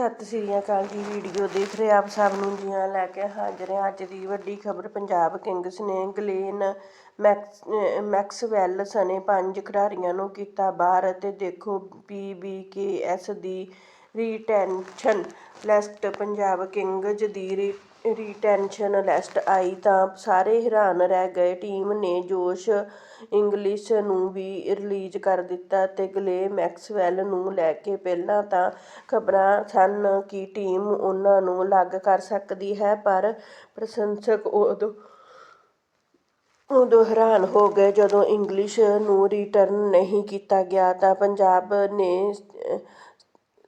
ਸਤਿ ਸ੍ਰੀ ਅਕਾਲ ਜੀ ਵੀਡੀਓ ਦੇਖ ਰਹੇ ਆਪ ਸਭ ਨੂੰ ਜੀਆਂ ਲੈ ਕੇ ਹਾਜ਼ਰ ਹਾਂ। ਅੱਜ ਦੀ ਵੱਡੀ ਖਬਰ ਪੰਜਾਬ ਕਿੰਗਸ ਨੇ ਗਲੇਨ ਮੈਕਸ ਅਹ ਮੈਕਸਵੈਲ ਸਣੇ ਪੰਜ ਖਿਡਾਰੀਆਂ ਨੂੰ ਕੀਤਾ ਬਾਹਰ ਅਤੇ ਦੇਖੋ ਪੀਬੀਕੇਐਸ ਦੀ ਰੀਟੈਂਸ਼ਨ ਲਿਸਟ ਪੰਜਾਬ ਕਿੰਗਜ਼ ਦੀ ਰੀ ਰੀਟੈਂਸ਼ਨ ਲਿਸਟ ਆਈ ਤਾਂ ਸਾਰੇ ਹੈਰਾਨ ਰਹਿ ਗਏ। ਟੀਮ ਨੇ ਜੋਸ਼ ਇੰਗਲਿਸ਼ ਨੂੰ ਵੀ ਰਿਲੀਜ਼ ਕਰ ਦਿੱਤਾ ਤੇ ਗਲੇ ਮੈਕਸਵੈਲ ਨੂੰ ਲੈ ਕੇ ਪਹਿਲਾਂ ਤਾਂ ਖਬਰਾਂ ਸਨ ਕਿ ਟੀਮ ਉਹਨਾਂ ਨੂੰ ਅਲੱਗ ਕਰ ਸਕਦੀ ਹੈ, ਪਰ ਪ੍ਰਸ਼ੰਸਕ ਉਦੋਂ ਉਦੋਂ ਹੈਰਾਨ ਹੋ ਗਏ। ਜਦੋਂ ਇੰਗਲਿਸ਼ ਨੂੰ ਰਿਟਰਨ ਨਹੀਂ ਕੀਤਾ ਗਿਆ ਤਾਂ ਪੰਜਾਬ ਨੇ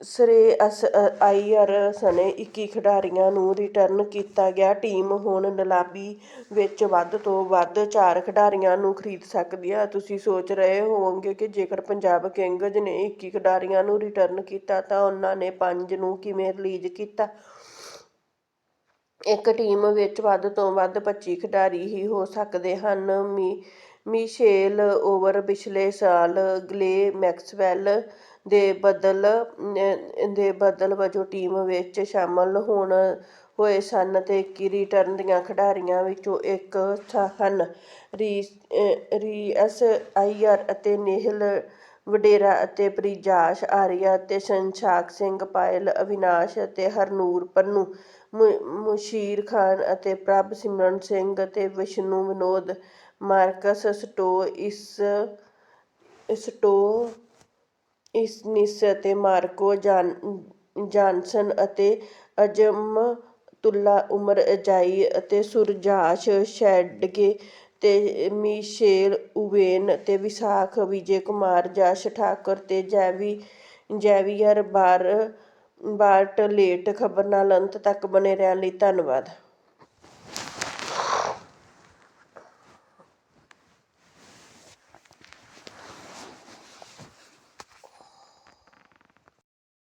ਅਹ, ਸ਼੍ਰੇਅਸ ਅਈਅਰ ਸਣੇ 21 ਖਿਡਾਰੀਆਂ ਨੂੰ ਰਿਟਰਨ ਕੀਤਾ ਗਿਆ। ਟੀਮ ਹੁਣ ਨਿਲਾਮੀ ਵਿੱਚ ਵੱਧ ਤੋਂ ਵੱਧ ਚਾਰ ਖਿਡਾਰੀਆਂ ਨੂੰ ਖਰੀਦ ਸਕਦੀ ਹੈ ਤੁਸੀਂ ਸੋਚ ਰਹੇ ਹੋਵੋਗੇ ਕਿ ਜੇਕਰ ਪੰਜਾਬ ਕਿੰਗਜ਼ ਨੇ 21 ਖਿਡਾਰੀਆਂ ਨੂੰ ਰਿਟਰਨ ਕੀਤਾ ਤਾਂ ਉਹਨਾਂ ਨੇ ਪੰਜ ਨੂੰ ਕਿਵੇਂ ਰਿਲੀਜ਼ ਕੀਤਾ? ਇੱਕ ਟੀਮ ਵਿੱਚ ਵੱਧ ਤੋਂ ਵੱਧ 25 ਖਿਡਾਰੀ ਹੀ ਹੋ ਸਕਦੇ ਹਨ। ਮੀ, ਮਿਸ਼ੇਲ ਓਵਰ ਪਿਛਲੇ ਸਾਲ ਗਲੇ ਮੈਕਸਵੈਲ ਦੇ ਬਦਲ ਦੇ ਬਦਲ ਵਜੋਂ ਟੀਮ ਵਿੱਚ ਸ਼ਾਮਲ ਹੋਣ ਹੋਏ ਸਨ ਅਤੇ 21 ਰਿਟਰਨ ਦੀਆਂ ਖਿਡਾਰੀਆਂ ਵਿੱਚੋਂ ਇੱਕ ਸ- ਹਨ ਰੀ ਐਸ ਆਈ ਆਰ ਅਤੇ ਨੇਹਲ ਵਡੇਰਾ ਅਤੇ ਪ੍ਰਿਜਾਸ਼, ਆਰੀਆ ਅਤੇ ਸੰਸ਼ਾਕ ਸਿੰਘ, ਪਾਇਲ, ਅਵਿਨਾਸ਼ ਅਤੇ ਹਰਨੂਰ, ਪੰਨੂ ਮੁਸ਼ੀਰ ਖਾਨ ਅਤੇ ਪ੍ਰਭ ਸਿਮਰਨ ਸਿੰਘ ਅਤੇ ਵਿਸ਼ਨੂੰ ਵਿਨੋਦ, ਮਾਰਕਸ ਸਟੋ, ਇਸ, ਸਟੋ ਇਸਨਿਸ ਅਤੇ ਮਾਰਕੋ ਜਾਨਸਨ ਅਤੇ ਅਜਮਤੁੱਲਾ ਉਮਰ ਅਜਾਈ ਅਤੇ ਸੁਰਜਾਸ਼ ਸ਼ੈਡਗੇ ਅਤੇ ਮਿਸ਼ੇਲ ਓਵੇਨ ਅਤੇ ਵਿਸਾਖ, ਵਿਜੇ ਕੁਮਾਰ, ਜਸ਼ ਠਾਕੁਰ ਅਤੇ ਜੈਵੀ, ਜੈਵੀਅਰ ਬਾਰ, ਬਾਰਟਲੇਟ ਖਬਰ ਨਾਲ ਅੰਤ ਤੱਕ ਬਣੇ ਰਹਿਣ ਲਈ ਧੰਨਵਾਦ।